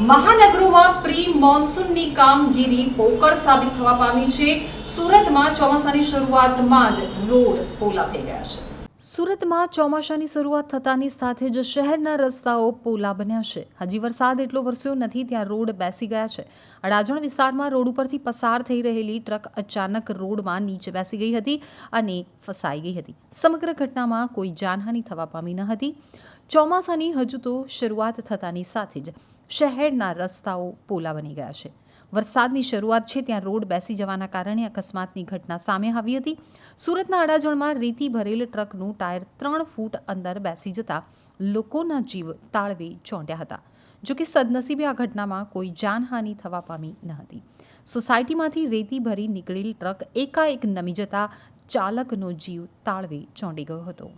મહાનગરોમાં પ્રી મોન્સૂનની કામગીરી પોકળ સાબિત થવા પામી છે. સુરતમાં ચોમાસાની શરૂઆતમાં જ રોડ પોલા થઈ ગયા છે. સુરતમાં ચોમાસાની શરૂઆત થતાની સાથે જ શહેરના રસ્તાઓ પોલા બન્યા છે. હજી વરસાદ એટલો વરસ્યો નથી ત્યાં રોડ બેસી ગયા છે. અડાજણ વિસ્તારમાં રોડ ઉપરથી પસાર થઈ રહેલી ટ્રક અચાનક રોડમાં નીચે બેસી ગઈ હતી અને ફસાઈ ગઈ હતી. સમગ્ર ઘટનામાં કોઈ જાનહાનિ થવા પામી ન હતી. ચોમાસાની હજુ તો શરૂઆત થતાની સાથે જ શહેરના રસ્તાઓ પોલા બની ગયા છે. વરસાદની શરૂઆત છે ત્યાં રોડ બેસી જવાના કારણે અકસ્માતની ઘટના સામે આવી હતી. સુરતના અડાજણમાં રેતી ભરેલ ટ્રકનું ટાયર ત્રણ ફૂટ અંદર બેસી જતા લોકોના જીવ તાળવે ચોંટ્યા હતા. જોકે સદનસીબે આ ઘટનામાં કોઈ જાનહાનિ થવા પામી ન હતી. સોસાયટીમાંથી રેતી ભરી નીકળેલ ટ્રક એકાએક નમી જતા ચાલકનો જીવ તાળવે ચોંટી ગયો હતો.